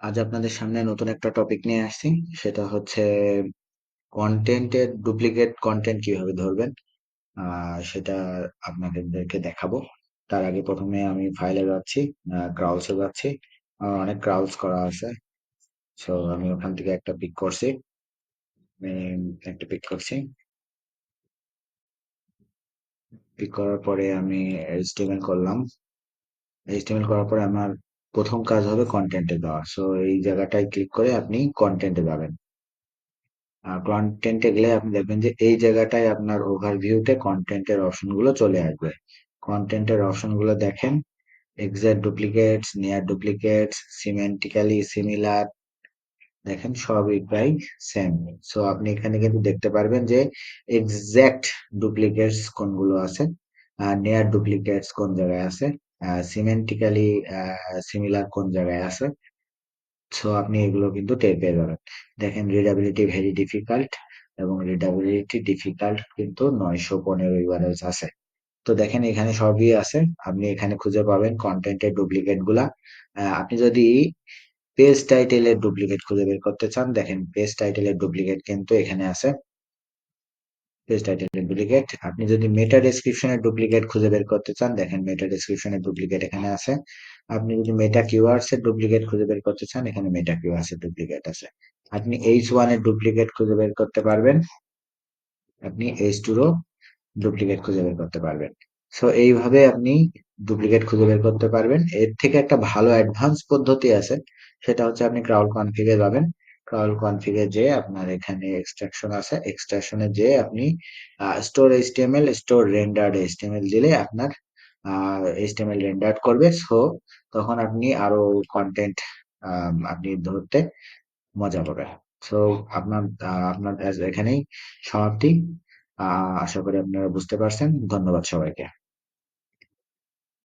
আজ আপনাদের সামনে নতুন একটা টপিক নিয়ে আসছি। সেটা হচ্ছে কন্টেন্টের ডুপ্লিকেট কন্টেন্ট কীভাবে ধরবেন? সেটা আপনাদেরকে দেখাবো। তার আগে প্রথমে আমি ফাইলে যাচ্ছি ক্রাউলসে যাচ্ছি। আমার অনেক ক্রাউলস করা আছে। সো আমি ওখান থেকে একটা পিক করছি। একটা পিক করছি। পিক করার পরে আমি এইচটিএমএল করলাম। এইচটিএমএল করার পরে আমার প্রথম কাজ হবে কন্টেন্টে দেওয়া সো এই জায়গাটায় ক্লিক করে আপনি কন্টেন্টে যাবেন। কন্টেন্টে গেলে আপনি দেখবেন যে এই জায়গাটায় আপনার ওভারভিউতে কন্টেন্টের অপশনগুলো চলে আসবে। কন্টেন্টের অপশনগুলো দেখেন। Exact duplicates near duplicates semantically similar দেখেন সবই প্রায় সেম সো আপনি এখানে কিন্তু দেখতে পারবেন যে এক্সাক্ট ডুপ্লিকেটস কোনগুলো আছে, আর নিয়ার ডুপ্লিকেটস কোন জায়গায় আছে। সিমেন্টিক্যালি সিমিলার কোন জায়গায় আছে? সো আপনি এগুলো কিন্তু টের পেয়ে যাবেন। দেখেন রিডাবিলিটি ভেরি ডিফিকাল্ট এবং রিডাবিলিটি ডিফিকাল্ট কিন্তু নয়শো পনেরো ইউআরএলস আছে। তো দেখেন, এখানে সবই আছে। আপনি এখানে খুঁজে পাবেন কন্টেন্টের ডুপ্লিকেটগুলা। আপনি যদি পেজ টাইটেলের ডুপ্লিকেট খুঁজে বের করতে চান, দেখেন পেজ টাইটেলের ডুপ্লিকেট কিন্তু এখানে আছে। পেজ টাইটেলের ডুপ্লিকেট আপনি যদি মেটা ডেসক্রিপশনের ডুপ্লিকেট খুঁজে বের করতে চান, দেখেন মেটা ডেসক্রিপশনের ডুপ্লিকেট এখানে আছে। আপনি যদি মেটা কিওয়ার্ডস এর ডুপ্লিকেট খুঁজে বের করতে চান, এখানে মেটা কিওয়ার্ডস এর ডুপ্লিকেট আছে। আপনি এইচ ওয়ানের ডুপ্লিকেট খুঁজে বের করতে পারবেন। আপনি এইচ টুরও ডুপ্লিকেট খুঁজে বের করতে পারবেন। সো এইভাবে আপনি ডুপ্লিকেট খুঁজে বের করতে পারবেন। এর থেকে একটা ভালো অ্যাডভান্স পদ্ধতি আছে, সেটা হচ্ছে আপনি ক্রাউল কনফিগে যাবেন। ক্রাউল কনফিগে যে আপনার এখানে এক্সট্রাকশন আছে। এক্সট্রাকশনে যে আপনি store HTML store rendered HTML দিলে আপনার এইচটিএমএল রেন্ডার্ড করবে। সো তখন আপনি আরও কন্টেন্ট আপনি ধরতে মজা পাবে সো আপনার আপনার এখানেই সমাপ্তি। আশা করি আপনারা বুঝতে পারছেন। ধন্যবাদ সবাইকে।